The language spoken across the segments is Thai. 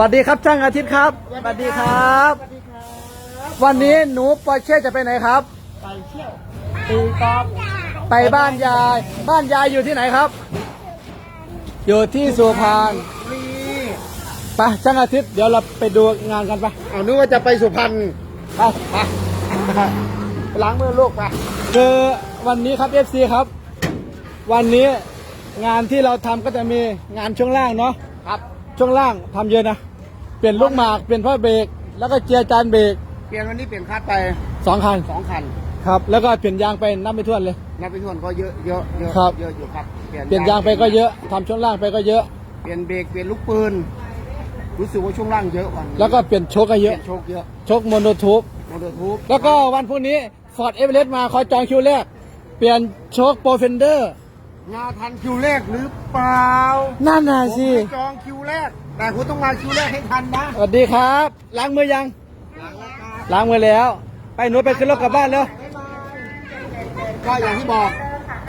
วัสดีครับช่างอาทิตย์ครับสวัสดีครับ สวัสดีครับ วันนี้หนูปอร์เช่จะไปไหนครับ ไปเที่ยวตีกอล์ฟไปบ้านยาย บ้านยายอยู่ที่ไหนครับ อยู่ที่สุพรรณรีไปช่างอาทิตย์เดี๋ยวเราไปดูงานกันไปเอานึกว่าจะไปสุพรรณไปไปไปล้างมือลูกไปคือวันนี้ครับ FC ครับ วันนี้งานที่เราทำก็จะมีงานช่วงล่างเนาะครับ ช่วงล่างทำเยอะนะ เปลี่ยนลูกหมาก เปลี่ยนผ้าเบรก แล้วก็เจียร์จานเบรกเปลี่ยนวันนี้เปลี่ยนคัดไปสองคันสองคันครับ แล้วก็เปลี่ยนยางไปนับไม่ถ้วนเลย นับไปทวนก็เยอะเยอะเยอะครับ เยอะอยู่ครับเปลี่ยนยางไปก็เยอะทำช่วงล่างไปก็เยอะ เปลี่ยนเบรกเปลี่ยนลูกปืนรู้สึกว่าช่วงล่างเยอะกว่านี้แล้วก็เปลี่ยนโชคก็เปเยลี่อะยนโชคเยอะโชคโมโนทูบมอเตอร์ทูบแล้วก็วันพรุ่งนี้ฟอร์ดเอเวอเรสต์มาคอยจองคิวแรก เปลี่ยนโชคโปรเฟนเดอร์ งานทันคิวแรกหรือเปล่า นั่นน่ะผมสิ ไม่จองคิวแรก แต่คุณต้องมาคิวแรกให้ทันนะสวัสดีครับ ล้างมือยังหลังแล้วครับล้างมือแล้ว ไปหนูไปขึ้นรถกลับบ้านแล้ว ก็อย่างที่บอก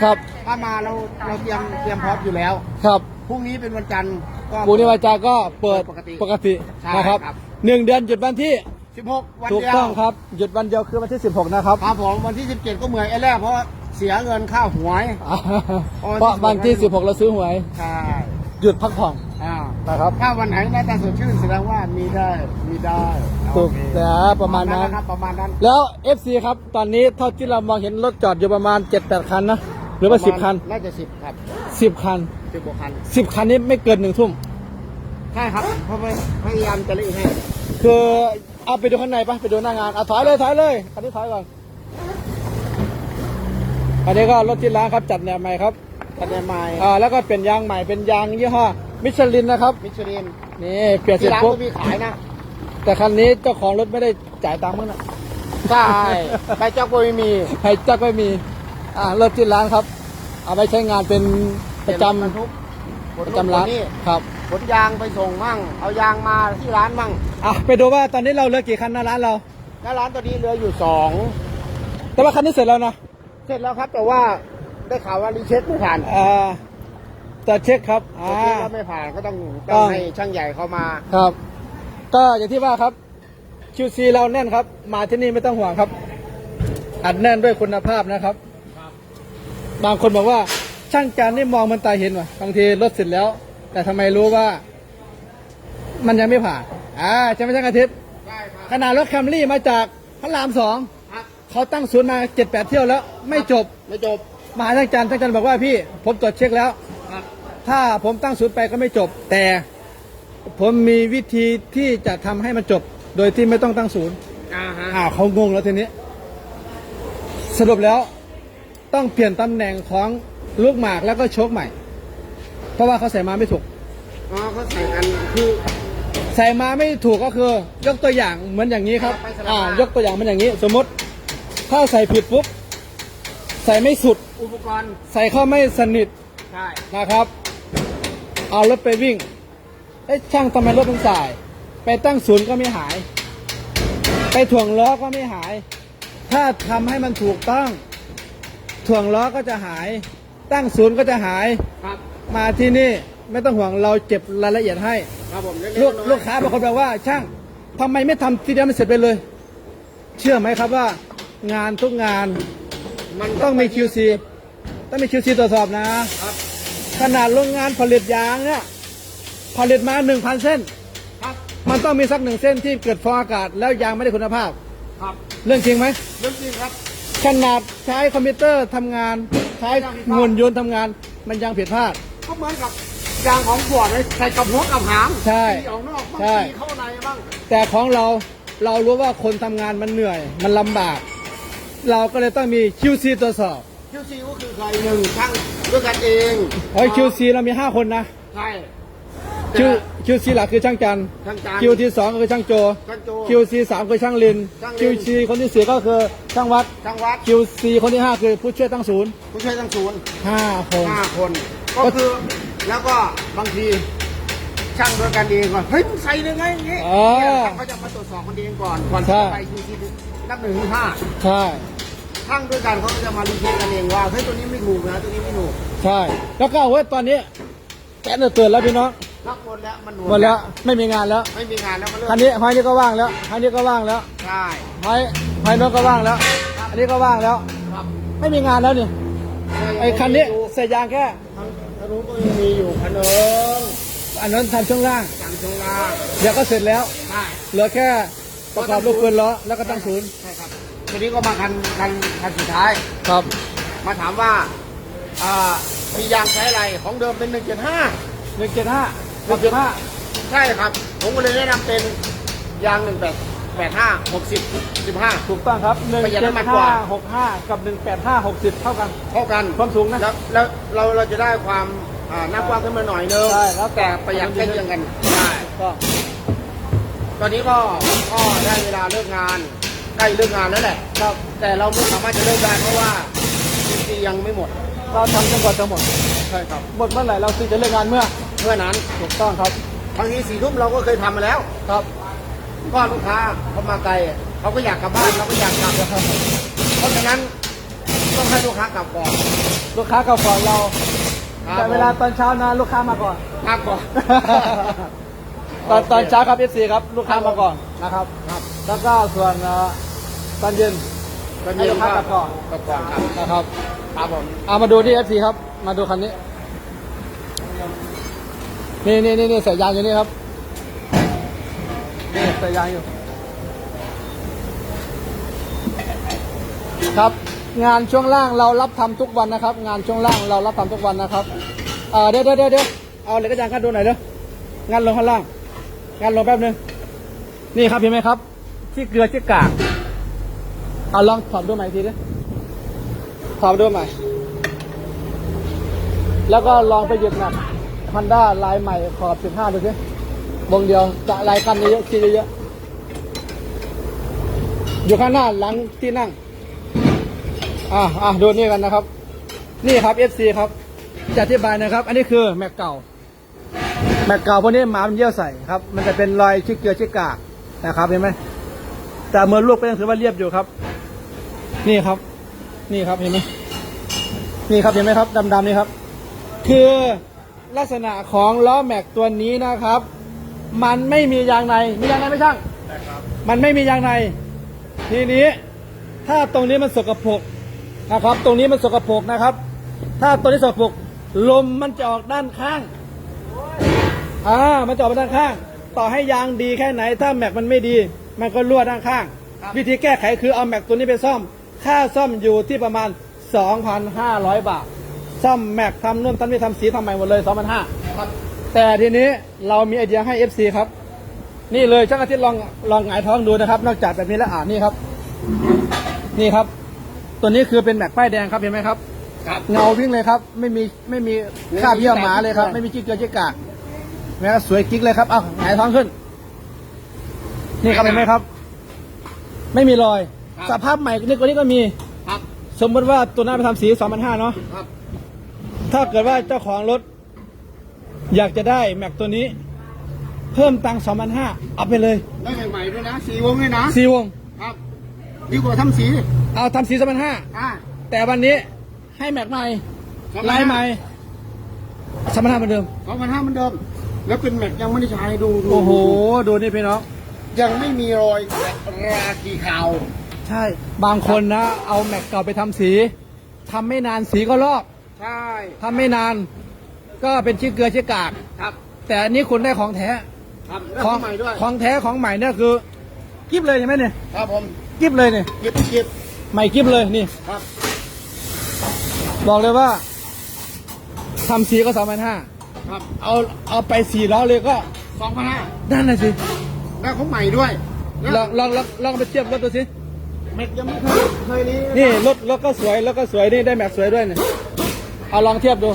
ครับ ถ้ามาเราเราเตรียมเตรียมพร้อมอยู่แล้ว ครับ พรุ่งนี้เป็นวันจันทร์ก็ ปูนิวาจาก็เปิดปกติปกติใช่นะครับครับ หนึ่งเดือนหยุดวันที่16 วันถูกเดียวต้องครับ หยุดวันเดียวคือวันที่ 16 นะครับครับผมวันที่ 17 ก็เหมือนไอ้แรกเพราะเสียเงินค่าหวย เพราะวันที่ 16 เราซื้อหวย ใช่หยุดพักผ่อน อ่า นะครับ ถ้าวันไหนหน้าตาสดชื่นแสดงว่ามีได้มีได้ถูกโอเคแต่ประมาณนั้น นะครับประมาณนั้น แล้ว FC ครับ ตอนนี้เท่าที่เรามองเห็นรถจอดอยู่ประมาณ 7-8 คันนะ หรือว่า 10 คัน น่าจะสิบครับ10 คัน สิบกว่าคัน10 คันนี้ไม่เกินหนึ่งทุ่ม ใช่ครับเพราะว่าพยายามจะรีบให้คือเอาไปดูข้างในปะไปดูหน้างานเอาถอยเลยถอยเลยคันนี้ถอยก่อนอันนี้ก็รถที่ร้านครับจัดแนวใหม่ครับ คะแนนไมล์อ่าแล้วก็เปลี่ยนยางใหม่เป็นยางยี่ห้อ มิชลินนะครับ มิชลินนี่เปลี่ยนเสร็ที่จร้านปุ๊บก็มีขายนะ แต่คันนี้เจ้าของรถไม่ได้จ่ายตังค์มั้งนะใช่ไปเจ้าก็ไม่มีให้จักไม่มี อ่ารถที่ร้านครับ เอาไปใช้งานเป็นประจบรรทุกำขปนระรถจำร้านขนนี่ครับขนยางไปส่งมั่ง เอายางมาที่ร้านมั่งอะไปดูว่าตอนนี้เราเหลือกี่คันหน้าร้านเราแล้วร้านตัวนี้เหลืออยู่สองแต่ว่าคันนี้เสร็จแล้วนะเสร็จแล้วครับ แต่ว่าได้ข่าวว่ารีเช็คไม่ผ่านอ่า จะเช็คครับรีอ่าเช็คแล้วไม่ผ่านก็ต้องต้ต้ออง งให้ช่างใหญ่เขามา ครับ ก็อย่างที่ว่าครับ QC เราแน่นครับ มาที่นี่ไม่ต้องห่วงครับ อัดแน่นด้วยคุณภาพนะครับ บางคนบอกว่าช่างจานนี่มองมันตาเห็นว่ะบางทีรถเสร็จแล้ว แต่ทำไมรู้ว่า มันยังไม่ผ่านอ่าใช่ไหมช่างอาทิตย์ได้ครับ ขนาดรถแคมรี่มาจากพระรามสองครับ เขาตั้งศูนย์มาเจ็ดแปดเที่ยวแล้ว ไม่จบ ไม่จบมาหาช่างจานช่างจานบอกว่าพี่ผมตรวจเช็คแล้วครับ ถ้าผมตั้งศูนย์ไปก็ไม่จบ แต่ผมมีวิธีที่จะทำให้มันจบ โดยที่ไม่ต้องตั้งศูนย์อ่าฮะอ้าวเขางงแล้วทีนี้ สรุปแล้วต้องเปลี่ยนตำแหน่งของลูกหมากแล้วก็โชคใหม่ เพราะว่าเขาใส่มาไม่ถูก อ๋อเขาใส่กันคือ ใส่มาไม่ถูกก็คือ ยกตัวอย่างเหมือนอย่างนี้ครับ ไปสลับอ่า มา ยกตัวอย่างเหมือนอย่างนี้ สมมติ ถ้าใส่ผิดปุ๊บใส่ไม่สุด อุปกรณ์ ใส่เข้าไม่สนิทใช่นะครับ เอารถไปวิ่งเอ้ยช่างทำไมรถมันสาย ไปตั้งศูนย์ก็ไม่หาย ไปถ่วงล้อก็ไม่หาย ถ้าทำให้มันถูกต้อง ถ่วงล้อก็จะหาย ตั้งศูนย์ก็จะหาย ครับ มาที่นี่ไม่ต้องห่วงเราเจ็บรายละเอียดให้ ครับผมเๆลูกน้อยๆลูกค้าบางคนบอกว่าช่างทำไมไม่ทำทีเดียวมันเสร็จไปเลย เชื่อไหมครับว่างานทุกงานมันต้องมี QC ต้องมี QC ตรวจสอบนะ ครับ ขนาดโรงงานผลิตยางเนี่ยผลิตมาหนึ่งพันเส้น ครับ มันต้องมีสักหนึ่งเส้นที่เกิดฟองอากาศแล้วยางไม่ได้คุณภาพ ครับเรื่องจริงไหม เรื่องจริงครับขนาดใช้คอมพิวเตอร์ทำงาน ใช้เงินยนต์ทำงาน มันยังผิดพลาด ก็เหมือนกับยางของขวดเลยใส่กับหัวกับหางใช่ตีออกนอกบ้างใช่ ตีเข้าในบ้างแต่ของเราเรารู้ว่าคนทำงานมันเหนื่อย มันลำบาก เราก็เลยต้องมี QC ตรวจสอบ คิวซีก็คือใครหนึ่งช่างด้วยกันเองเฮ้ย QC เรามี5คนนะใช่ Q QC หลักคือช่างจันทร์ช่างจาน QT สองก็คือช่างโจช่างโจ QC สามคือช่างลินช่างลิน QC คนที่สี่ก็คือช่างวัดช่างวัด QC คนที่ห้าคือผู้ช่วยตั้งศูนย์ผู้ช่วยช่างศูนย์ห้าคนห้าคน ก็คือแล้วก็บางทีช่างด้วยกันเองก่อนเฮ้ยมึงใส่ได้ไงอย่างงี้อ๋อเนี่ยช่างเขาจะมาตรวจสอบคนเองก่อนก่อนใช่จะไปคิวซีนับหนึ่งถึงห้าใช่ ช่างด้วยกันเขาก็จะมารีเช็คกันเองว่าเฮ้ยตัวนี้ไม่ถูกนะตัวนี้ไม่ถูกใช่ แล้วก็เว้ยตอนนี้แก๊สเนี่ยเตือนแล้วพี่น้องล็อกหมดแล้วมันหมดแล้วไม่มีงานแล้วไม่มีงานแล้วมันเริ่มคันนี้หอยนี้ก็ว่างแล้วคันนี้ก็ว่างแล้วใช่หอยหอยโน้นก็ว่างแล้ว อันนี้ก็ว่างแล้วครับไม่มีงานแล้วนี่ไอ้คันนี้ใส่ยางแค่ทางทางนู้นก็ยังมีอยู่คันหนึงอันนั้นทำช่วงล่างทางช่วงล่างเดี๋ยวก็เสร็จแล้วใช่เหลือแค่ประกอบลูกปืนล้อแล้วก็ตั้งศูนย์ใช่ครับ ทีนี้ก็มาคันคันคันสุดท้าย ครับมาถามว่าอ่ามียางใช้อะไรของเดิมเป็น 175 หนึ่งเจ็ดห้าหนึ่งเจ็ดห้าใช่ครับ ผมก็เลยแนะนำเป็นยาง 1885 60 15 ถูกต้องครับหนึ่งประหยัดเจ็ดน้ำมันกห้าว่าหกห้ากับหนึ่งแปดห้าหกสิบเท่ากัน เท่ากันความสูงนะ แล้วแล้วเราเราจะได้ความอ่าหน้ากว้างขึ้นมาหน่อยนึงใช่แล้วแต่ แต่ประหยัดใกล้เคียงกันใช่ ก็ ตอนนี้ก็ก็ได้เวลาเลิกงานใก ล้เลิกงานแล้วแหละครับแต่เราไม่สามารถจะเลิกได้เพราะว่าจริงๆยังไม่หมดเราทำจนกว่าจะหมดใช่ครับหมดเมื่อไหร่เราถึงจะเลิกงานเมื่อเมื่อนั้นถูกต้องครับบางทีสี่ทุ่มเราก็เคยทำมาแล้วครับก็ลูกค้าเขามาไกลเขาก็อยากกลับบ้านเขาก็อยากกลับเพราะฉะนั้นต้องให้ลูกค้ากลับก่อนลูกค้าเก่าก่อนเราครับแต่เวลาตอนเช้านะลูกค้ามาก่อนกลับก่อน ตอนตอนเช้าครับเอฟซีครับ ลูกค้ามาก่อนนะครับ ครับ แล้วก็ส่วนเอ่อ ตอนเย็นตอนให้เย็นลูกค้ากลับก่อน กลับก่อนครับนะครับครับผมเอามาดูที่เอฟซีครับ มาดูคันนี้ นี่นี่นี่นี่ใส่ยางอยู่นี่ครับนี่ใส่ยางอยู่ ครับ งานช่วงล่างเรารับทำทุกวันนะครับ งานช่วงล่างเรารับทำทุกวันนะครับเอ่อเดี๋ยวเดี๋ยวเดี๋ยวเดี๋ยวเอาเหล็กกระจางกันดูหน่อยเด้องานลงข้างล่าง งานลงแป๊บนึง นี่ครับเห็นไหมครับ ที่เกลือที่กาก เอาลองถอดดูใหม่อีกทีดิถอดดูใหม่ แล้วก็ลองไปหยิบหนักฮอนด้าลายใหม่ขอบ15ดูสิวงเดียวจะลายกันเยอะๆคิดเยอะๆอยู่ข้างหน้าหลังที่นั่ง อะอะดูนี่กันนะครับ นี่ครับ FC ครับ จะอธิบายนะครับ อันนี้คือแม็กเก่า แม็กเก่าพวกนี้หมามันเยี่ยวใส่ครับ มันจะเป็นรอยชิกเกลือชิกกากนะครับเห็นไหม แต่เมื่อลูกก็ยังถือว่าเรียบอยู่ครับ นี่ครับ นี่ครับเห็นไหมนี่ครับเห็นไหมครับดำๆนี่ครับ คือลักษณะของล้อแม็กตัวนี้นะครับ มันไม่มียางในมียางในไหมช่างมันไม่มียางใน ทีนี้ ถ้าตรงนี้มันสกปรกนะครับ ตรงนี้มันสกปรกนะครับ ถ้าตัวนี้สกปรกลมมันจะออกด้านข้างอ่ามันจะออกไปด้านข้าง ต่อให้ยางดีแค่ไหน ถ้าแม็กมันไม่ดี มันก็รั่วด้านข้าง วิธีแก้ไขคือเอาแม็กตัวนี้ไปซ่อม ค่าซ่อมอยู่ที่ประมาณ 2,500 บาท ซ่อมแม็กทำนู่นทำนี่ทำสีทำใหม่หมดเลย2,500ครับแต่ทีนี้เรามีไอเดียให้ FC ครับ นี่เลยช่างอาทิตย์ลองลองหงายท้องดูนะครับ นอกจากแบบนี้แล้วอ่านนี่ครับ นี่ครับ ตัวนี้คือเป็นแม็กป้ายแดงครับเห็นไหมครับครับเงาวิ่งเลยครับ ไม่มีไม่มีคราบเยี่ยวหมาเลยครับ ไม่มีจิ๊กเกลือจิ๊กกากแม้สวยกิ๊กเลยครับเอาหงายท้องขึ้น นี่ครับเห็นไหมครับ ไม่มีรอย ครับ สภาพใหม่นี่กว่านี้ก็มี ครับ สมมติว่าตัวหน้าไปทำสีสองพันห้าเนาะ ครับ ถ้าเกิดว่าเจ้าของรถ อยากจะได้แม็กตัวนี้ เพิ่มตังค์สองพันห้าเอาไปเลยได้ใหม่ๆด้วยนะสีวงด้วยนะสีวง ครับดีกว่าทำสีเอาทำสีสองพันห้าอ่าแต่วันนี้ให้แม็กใหม่ลายใหม่สองพันห้าเหมือนเดิม สองพันห้าเหมือนเดิม แล้วเป็นแม็กยังไม่ได้ใช้ดูดูโอ้โห ดูนี่พี่น้อง ยังไม่มีรอยรากีขาวใช่ บางคนนะ เอาแม็กเก่าไปทำสีทำไม่นานสีก็ลอกใช่ทำไม่นาน ก็เป็นชิ้เกลือชิ้กาก ครับแต่อันนี้คุณได้ของแท้ครับแล้วของใหม่ด้วยของแท้ของใหม่เนี่ยคือกิฟเลยใช่ไหมเนี่ยครับผมกิฟเลยเนี่ยเก็บเก็บใหม่กิฟเลยนี่ ครับ บอกเลยว่าทำสีก็สองพันห้าครับเอาเอาไปสี่ล้อเลยก็สองพันห้านั่นน่ะสิ แล้วของใหม่ด้วยแล้วลองลองลองลองไปเทียบรถดูสิแม็กยังไม่เคยเคยนี้นี่รถรถก็สวยรถก็สวยนี่ได้แม็กสวยด้วยเนี่ยเอาลองเทียบดู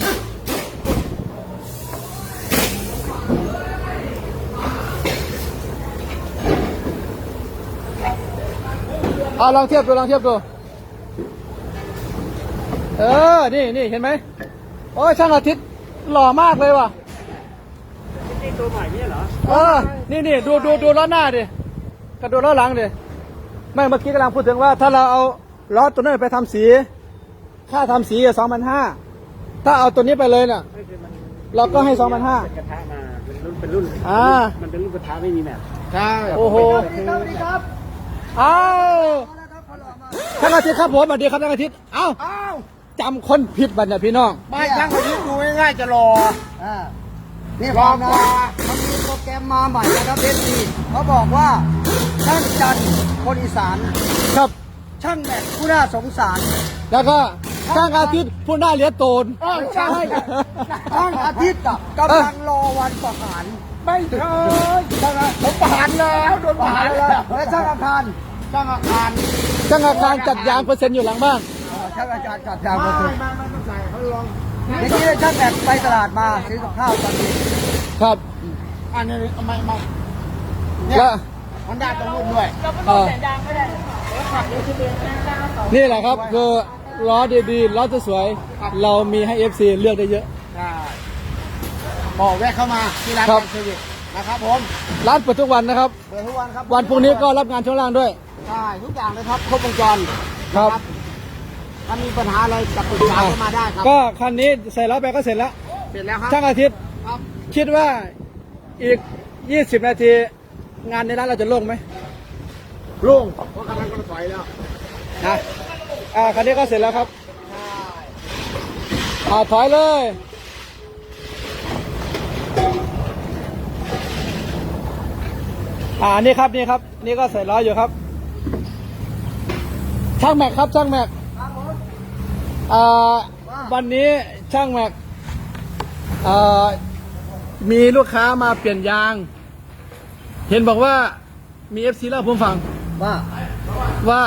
เอาลองเทียบดูลองเทียบดู เออ นี่นี่เห็นไหม โอ้ยช่างอาทิตย์หล่อมากเลยว่ะ นี่ตัวใหม่เนี่ยเหรอเออนี่นี่ดูดูดูล้อหน้าดิกระดูล้อหลังดิไม่เมื่อกี้กำลังพูดถึงว่า ถ้าเราเอาล้อตัวนั้นไปทำสี ค่าทำสีสองพันห้าถ้าเอาตัวนี้ไปเลยเนี่ยเราก็ให้2,500กระทะมาเป็นรุ่นอ่ามันเป็นรุ่นกระทะไม่มีแมทใช่โอ้โหสวัสดีครับสวัสดีครับอ้าวช่างอาทิตย์ครับผมสวัสดีครับช่างอาทิตย์เอ้าอ้าวจำคนผิดบัดเนี่ยพี่น้องไม่ช่างคนนี้ดูง่ายๆจะรออ่า นี่รฟัองนะกว่ามันมีโปรแกรมมาใหม่นะครับเพชรดีเขาบอกว่าช่างจันทร์คนอีสาน ครับ ช่างแม็กผู้น่าสงสาร แล้วก็ช่างอาทิตย์ผู้หน้าเหลียโตนไม่ใช่ช่างอาทิตย์อะกำลังรอวันประหาร ไม่ใช่ช่างอะผมผ่านแล้วโดนประผ่าหานรแล้แล้ววและช่างอาคารช่างอาคารช่างอาคารจัดยางเปอร์เซ็นต์อยู่หลังบ้านเอ่อช่างอาจารย์จัดยางไม่มาถึงไม่ไม่ต้องใส่เขาลอง เมื่อกี้ช่างแม็กไปตลาดมาซื้อกับข้าวตอนเย็นครับอันนี้ทำไมมาเนี่ยแล้วมันได้ตรงรุ่นด้วยเอ่อนี่แหละครับคือล้อดีๆล้อสวยๆเรามีให้ FC เลือกได้เยอะ ใช่บอกแวะเข้ามาที่ร้านครับแอนเซอร์วิสนะครับผมร้านเปิดทุกวันนะครับ เปิดทุกวันครับวันพรุ่งนี้ก็รับงานช่วงล่างด้วย ใช่ทุกอย่างเลยครับครบวงจรครับนะ ถ้ามีปัญหาอะไรจะปรึกษาเข้ามาได้ครับ ก็คันนี้ใส่ล้อไปก็เสร็จแล้ว เสร็จแล้วครับช่างอาทิตย์ครับคิดว่าอีก 20 นาที งานในร้านเราจะโล่งไหมลุงเพราะกำลังก็ถอยแล้วนะอ่าคันนี้ก็เสร็จแล้วครับอ่าถอยเลยอ่านี่ครับนี่ครับ นี่ก็ใส่ล้ออยู่ครับ ช่างแม็กครับช่างแม็ก อ่าวันนี้ช่างแม็กอ่ามีลูกค้ามาเปลี่ยนยาง เห็นบอกว่ามีเอฟซีเล่าให้ผมฟัง ว่าว่า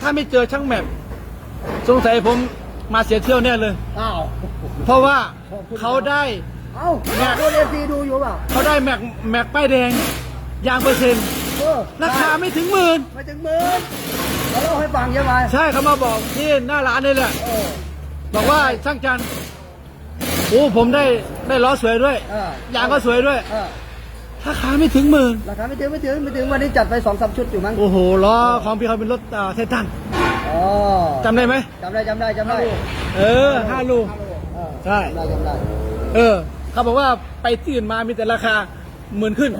ถ้าไม่เจอช่างแม็กสงสัยผมมาเสียเที่ยวแน่เลย อ้าวเพราะว่าเขาได้ เอ้าโดนเอฟซีดูอยู่เปล่าเขาได้แม็กแม็กป้ายแดงยางเปอร์เซ็นต์เออราคาไม่ถึงหมื่นไม่ถึงหมื่น เราเล่าให้ฟังใช่ไหมใช่เขามาบอกที่หน้าร้านนี่แหละ เออบอกว่าช่างจันทร์โอ้ผมได้ได้ล้อสวยด้วยเออยางก็สวยด้วย เออราคาไม่ถึงหมื่นราคาไม่ถึงไม่ถึงไม่ถึงวันนี้จัดไปสองสามชุดอยู่มั้งโอ้โหล้อของพี่เขาเป็นรถอ่าไททันอ๋อจำได้ไหมจำได้จำได้จำได้เออห้าลูก เออใช่ จำได้จำได้เออ เขาบอกว่าไปที่อื่นมามีแต่ราคาหมื่นขึ้น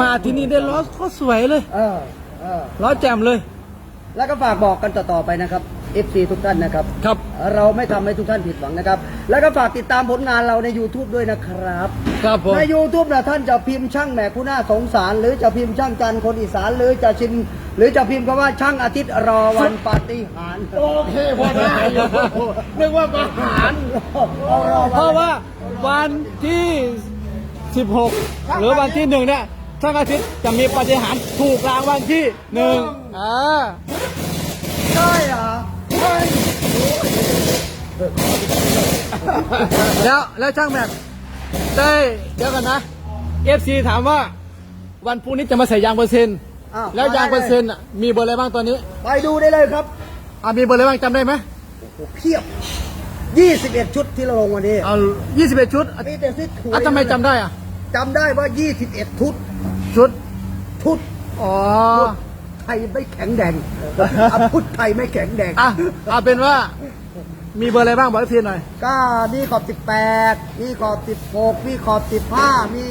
มาที่นี่ได้ล้อก็สวยเลย เออ เออล้อแจ่มเลย แล้วก็ฝากบอกกันต่อๆไปนะครับ FC ทุกท่านนะครับ ครับ เราไม่ทำให้ทุกท่านผิดหวังนะครับ แล้วก็ฝากติดตามผลงานเราใน YouTube ด้วยนะครับ ครับผม ใน YouTube นะท่านจะพิมพ์ช่างแหม่ผู้น่าสงสาร หรือจะพิมพ์ช่างจันทร์คนอีสานหรือจะชิมหรือจะพิมพ์คำว่าช่างอาทิตย์รอวันปาฏิหาริย์โอเคพอได้อยู่นึกว่าประหารเอารอเพวันราะว่าวันที่ 16 หรือวันที่หนึ่งเนี่ย ช่างอาทิตย์จะมีปาฏิหารย์ถูกรางวัลที่หนึ่งอ่าใช่เหรอใช่แล้วแล้วช่างแม็กได้เดี๋ยวกันนะ FC ถามว่า วันพรุ่งนี้จะมาใส่ยางเปอร์เซ็นต์อ้าแล้วยางเปอร์เซ็นต์อะมีเบอร์อะไรบ้างตอนนี้ไปดูได้เลยครับอ่ามีเบอร์อะไรบ้างจำได้ไหมโอ้เพียบ 21 ชุดที่เราลงวันนี้เอา21 ชุดอะมีแต่ซิดถวยอะทำไมจำได้อะ จำได้ว่า 21 ชุด ชุดชุดอ๋อไทยไม่แข็งแดงอาพุทธไทยไม่แข็งแดง อะเอาเป็นว่า มีเบอร์อะไรบ้างบอกทีหน่อย ก็มีขอบ 18มีขอบ 16มีขอบ 15 มี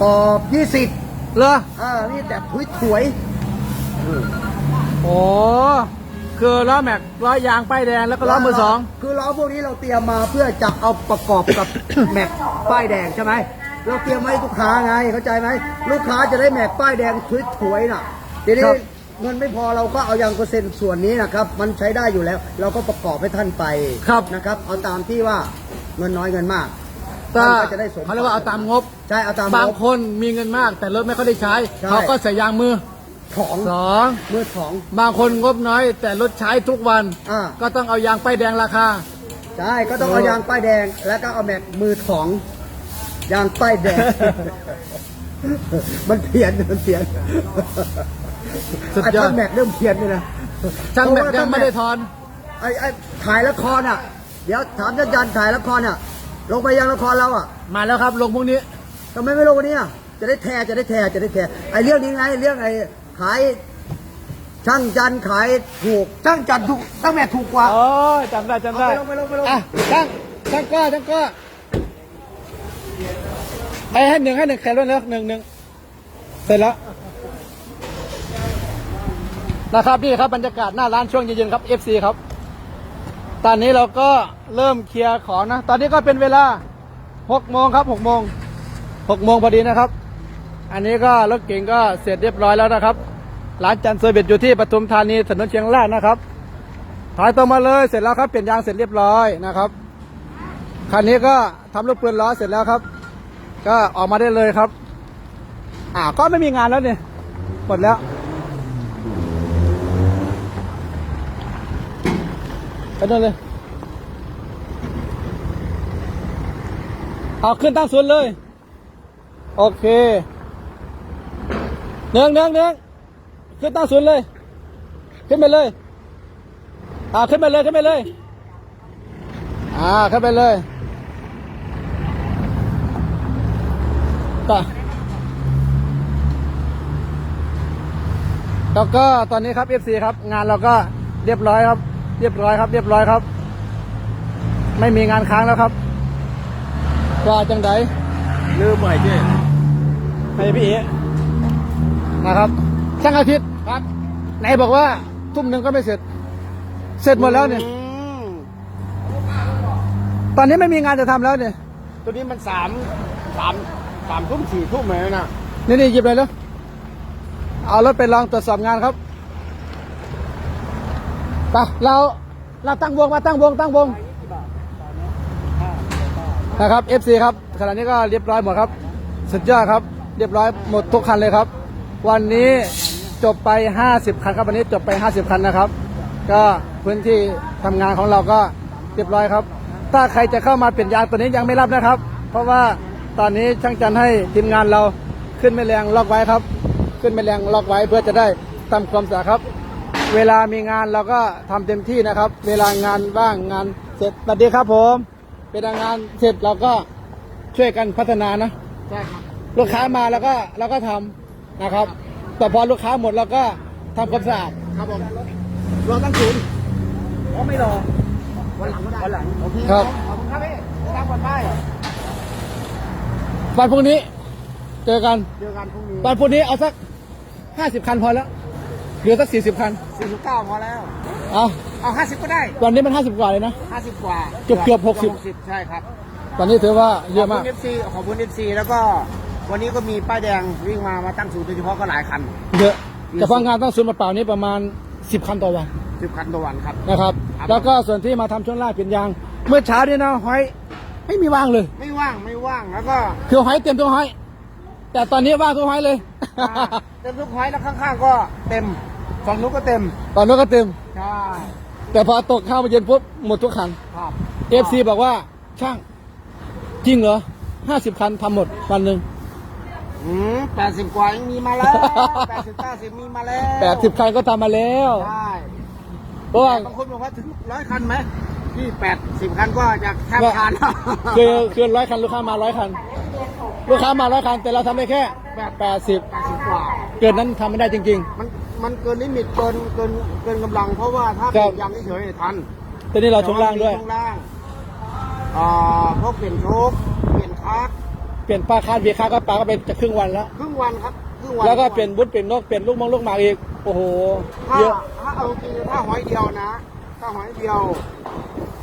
ขอบ 20เหรออ่ามีแต่ถวยถวยโอ้คือล้อแม็กล้อยางป้ายแดงแล้วก็ล้อมือสอง คือล้อพวกนี้เราเตรียมมาเพื่อจะเอาประกอบกับ แม็กป้ายแดงใช่ไหม เราเตรียมไว้ให้ลูกค้าไงเข้าใจไหมลูกค้าจะได้แม็กป้ายแดงถวยๆน่ะทีนี้เงินไม่พอเราก็เอายางเปอร์เซ็นต์ส่วนนี้นะครับ มันใช้ได้อยู่แล้ว เราก็ประกอบให้ท่านไปครับนะครับ เอาตามที่ว่าเงินน้อยเงินมากก็ท่านก็จะได้สมเขาเรียกว่าเอาตามงบใช่เอาตามบางงบคนมีเงินมาก แต่รถไม่ค่อยได้ใช้ใช่เขาก็ใส่ยางมือของสองมือของบางคนงบน้อย แต่รถใช้ทุกวันอ่าก็ต้องเอายางป้ายแดงราคาใช่ก็ต้องเอายางป้ายแดง แล้วก็เอาแม็กมือของ ยางป้ายแดง มันเพี้ยนมันเพี้ยนสุดยอดไท่านแม็กเริ่มเพี้ยนเลยนะช่างแม็กเพระว่ยังไม่ได้ทอน ไอ้ไอ้ถ่ายละครอะ เดี๋ยวถามอาจารย์ถ่ายละครอะ ลงไปยังละครเราอะมาแล้วครับลงพรุ่งนี้ ทำไมไม่ลงวันนี้อะจะได้แทจะได้แทจะได้แทไอ้เรื่องนี้ไงเรื่องไอ้ขายช่างจันทร์ขายถูกช่างจันทร์ถูกช่างแม็กถูกกว่า อ๋อจำได้จำได้เอาไปลงไปลงไปลง อะช่างช่างกล้าช่างกล้า ไอ้ให้หนึ่งให้หนึ่งแคลร์แล้วหนึ่งหนึ่งเสร็จแล้วนะครับนี่ครับบรรยากาศหน้าร้านช่วงเย็นๆครับ FC ครับ ตอนนี้เราก็เริ่มเคลียร์ของนะ ตอนนี้ก็เป็นเวลา6โมงครับ6โมง6โมงพอดีนะครับ อันนี้ก็รถเก่งก็เสร็จเรียบร้อยแล้วนะครับ ร้านจันทร์เซอร์เบตอยู่ที่ปทุมธานีถนนเชียงรากนะครับถอยตรงมาเลยเสร็จแล้วครับเปลี่ยนยางเสร็จเรียบร้อยนะครับคันนี้ก็ทำลูกปืนล้อเสร็จแล้วครับ ก็ออกมาได้เลยครับ อ่าก็ไม่มีงานแล้วเนี่ยหมดแล้ว ไปนู่นเลย เอาขึ้นตั้งศูนย์เลย โอเคเนืองเนืองเนืองขึ้นตั้งศูนย์เลย ขึ้นไปเลยอ่าขึ้นไปเลย ขึ้นไปเลย อ่า ขึ้นไปเลย ต่อแล้วก็ตอนนี้ครับ FC ครับ งานเราก็เรียบร้อยครับ เรียบร้อยครับ เรียบร้อยครับ ไม่มีงานค้างแล้วครับก็จังไดลืมใหม่เจ้ให้พี่เอ๋นะครับช่างอาทิตย์ครับ ไหนบอกว่าทุ่มหนึ่งก็ไม่เสร็จ เสร็จหมดแล้วเนี่ยอืมตอนนี้ไม่มีงานจะทำแล้วเนี่ย ตัวนี้มันสามสาม สามทุ่มสี่ทุ่มเลยนะนี่นี่หยิบเลยแล้วเอารถไปลองตรวจสอบงานครับไปเราเราตั้งวงมาตั้งวงตั้งวงนะครับ FC ครับขณะนี้ก็เรียบร้อยหมดครับ สุดยอดครับ เรียบร้อยหมดทุกคันเลยครับ วันนี้จบไป 50 คันครับวันนี้จบไป 50 คันนะครับ ก็พื้นที่ทำงานของเราก็เรียบร้อยครับ ถ้าใครจะเข้ามาเปลี่ยนยางตัวนี้ยังไม่รับนะครับ เพราะว่า ตอนนี้ช่างจันให้ทีมงานเราขึ้นไม่แรงล็อกไว้ครับ ขึ้นไม่แรงล็อกไว้เพื่อจะได้ทำความสะอาดครับ เวลามีงานเราก็ทำเต็มที่นะครับ เวลางานว่างงานเสร็จสวัสดีครับผมเวลางานเสร็จเราก็ช่วยกันพัฒนานะใช่ครับลูกค้ามาแล้วก็เราก็ทำนะครับ แต่พอลูกค้าหมดเราก็ทำความสะอาดครับผมรอตั้งศูนย์ก็ไม่รอวันหลังก็ได้วันหลังโอเคครับขอบคุณครับพี่ได้รับวันไป วันพรุ่งนี้ เจอกันเจอกันพรุ่งนี้วันพรุ่งนี้เอาสักห้าสิบคันพอแล้วเหลือสักสี่สิบคันสี่สิบเก้าพอแล้ว เอาเอาห้าสิบก็ได้วันนี้มันห้าสิบกว่าเลยนะ ห้าสิบกว่าเกือบเกือบหกสิบใช่ครับตอนนี้ถือว่าเยอะมากขอบคุณเอฟซีขอบคุณเอฟซีแล้วก็วันนี้ก็มีป้ายแดงวิ่งมามาตั้งศูนย์โดยเฉพาะก็หลายคัน เยอะแต่พองานต้องศูนย์มาเปล่านี้ประมาณสิบคันต่อวัน สิบคันต่อวันครับ นะครับ ครับ แล้วก็ส่วนที่มาทำช่วงล่างเปลี่ยนยาง เมื่อเช้านี่นะหอย ไม่มีว่างเลย ไม่ว่างไม่ว่างแล้วก็คือหอยเต็มตัวหอย แต่ตอนนี้ว่างตัวหอยเลยอ่าเต็มทุกไฟแล้วข้างๆก็เต็มฝั่งนู้นก็เต็มตอนนู้นก็เต็ม ใช่แต่พอตกข้าวมาเย็นปุ๊บหมดทุกคันครับเอฟซีบอกว่าช่างจริงเหรอห้าสิบคันทำหมดวันหนึ่งอืมแปดสิบกว่ายังมีมาแล้วแปดสิบเก้าสิบมีมาแล้วแปดสิบคันก็ทำมาแล้ว ใช่เพราะว่าบางคนบอกว่าถึงร้อยคันไหม ที่แปดสิบคันก็จะแทบทานคือคือร้อยคันลูกค้ามาร้อยคัน ลูกค้ามาร้อยคัน แต่เราทำได้แค่แปดสิบแปดสิบกว่าเกินนั้นทำไม่ได้จริงมันมันเกินลิมิตเกินเกินเกินกำลัง เพราะว่าถ้าครัเปลี่บยนยางเฉยๆทันๆตอนนี้เราช่วงล่างด้วย ช่วงล่างอ่าพวกเปลี่ยนโชคเปลี่ยนคาร์ดเปลี่ยนป้าคาดเบียร์คาดก็ปลาก็ไปจะครึ่งวันแล้ว ครึ่งวันครับครึ่งวันแล้วก็เปลี่ยนบุตเปลี่ยนนกเปลี่ยนลูกมงลูกหมากอีก โอ้โห ถ้าเยอะ ถ้าเอาจริงถ้าหอยเดียวนะ ถ้าหอยเดียว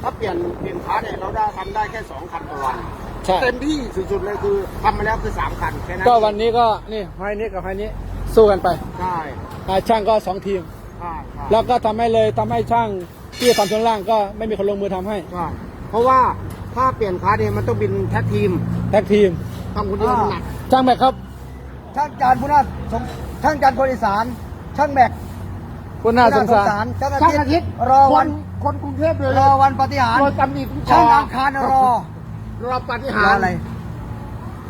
ถ้าเปลี่ยนเปลี่ยนคาร์ดเนี่ยเราได้ทำได้แค่สองคันต่อวันใช่ เต็มที่สุดๆเลยคือทำมาแล้วคือสามคันแค่นั้นก็วันนี้ก็นี่ไฮนี้กับไฮนี้สู้กันไปใช่อ่าช่างก็สองทีม ใช่ใช่แล้วก็ทำให้เลยทำให้ช่างที่ทำช่วงล่างก็ไม่มีคนลงมือทำให้ใช่เพราะว่าถ้าเปลี่ยนคาร์ดเนี่ยมันต้องบินแท็กทีมแท็กทีมทำคนเดียวมันหนัก ช่างแม็กครับ ช่างจานพุนาถสงช่างจานคนอีสาน ช่างแม็ก คุณน่าสงสารช่างอาช่างทิอาทิตตย์ย์รอวันคนกรุงเทพเลยรอวันปฏิหารโดนตำหนิทุกช่างอังคารรอ รอปฏิรหาอรอะไร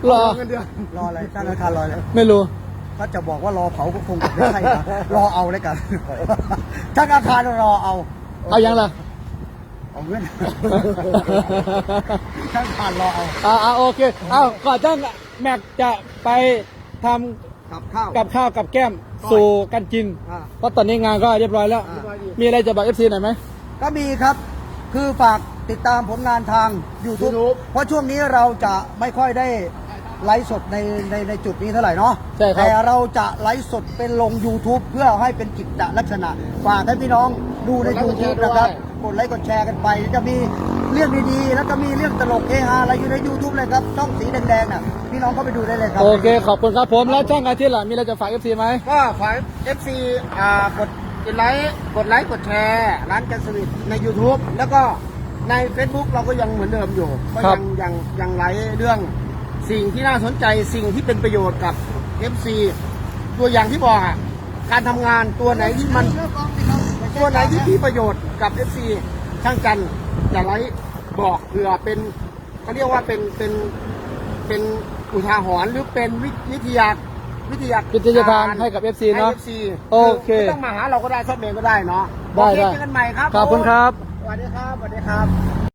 รอ เงินเดือนรออะไรช่างอังคารรออะไรไม่รู้ ถ้าจะบอกว่ารอเผาก็คงจะไม่ใช่นะรอเอาเลยกัน ช่างอังคารรอเอา เอายังล่ะ เอาเงิน ช่างอังคารรอเอาอ่าอ่าโอเค เอาก่อนช่างแม็กจะไปทำกับข้าว กับข้าวกับแก้ม สู่กันกินอ่า เพราะตอนนี้งานก็เรียบร้อยแล้ว อ่า มีอะไรจะบอกเอฟซีหน่อยไหม ก็มีครับ คือฝากติดตามผลงานทาง YouTube เพราะช่วงนี้เราจะไม่ค่อยได้ไลฟ์สดในในในจุดนี้เท่าไหร่เนาะใช่ครับ แต่เราจะไลฟ์สดเป็นลง YouTube เพื่อให้เป็นกิจลักษณะ ฝากให้พี่น้องดูในกดไลค์กดแชร์ YouTube นะครับด้วย กดไลค์กดแชร์กันไปจะมีเรื่องดีๆ แล้วก็มีเรื่องตลกเฮฮาอะไรอยู่ใน YouTube เลยครับช่องสีแดงๆน่ะพี่น้องเข้าไปดูได้เลยครับ โอเค ขอบคุณครับผม แล้วช่างอาทิตย์ล่ะ มีอะไรจะฝากเอฟซีไหมก็ฝาก FC อ่ากดกดไลค์กดไลค์กดแชร์ร้านกันสวิตใน YouTube แล้วก็ใน Facebook เราก็ยังเหมือนเดิมอยู่ ก็ครัยับงยังยังไลฟ์เรื่องสิ่งที่น่าสนใจสิ่งที่เป็นประโยชน์กับ FC ตัวอย่างที่บอกอะการทำงานตัวไหนที่มัน ตัวไหนที่มีประโยชน์กับ FC ช่างจันทร์จะไลฟ์บอกเผื่อเป็นเขาเรียกว่าเป็นเป็นเป็นอุทาหรณ์หรือเป็นวิวิทยาวิทยาวิทยาทานให้กับ FC เนอะให้ FC โอเคไม่ต้องมาหาเราก็ได้ชอบเมนก็ได้เนาะได้โอเคได้เจอกันใหม่ครับ ขอบคุณครับ สวัสดีครับ สวัสดีครับ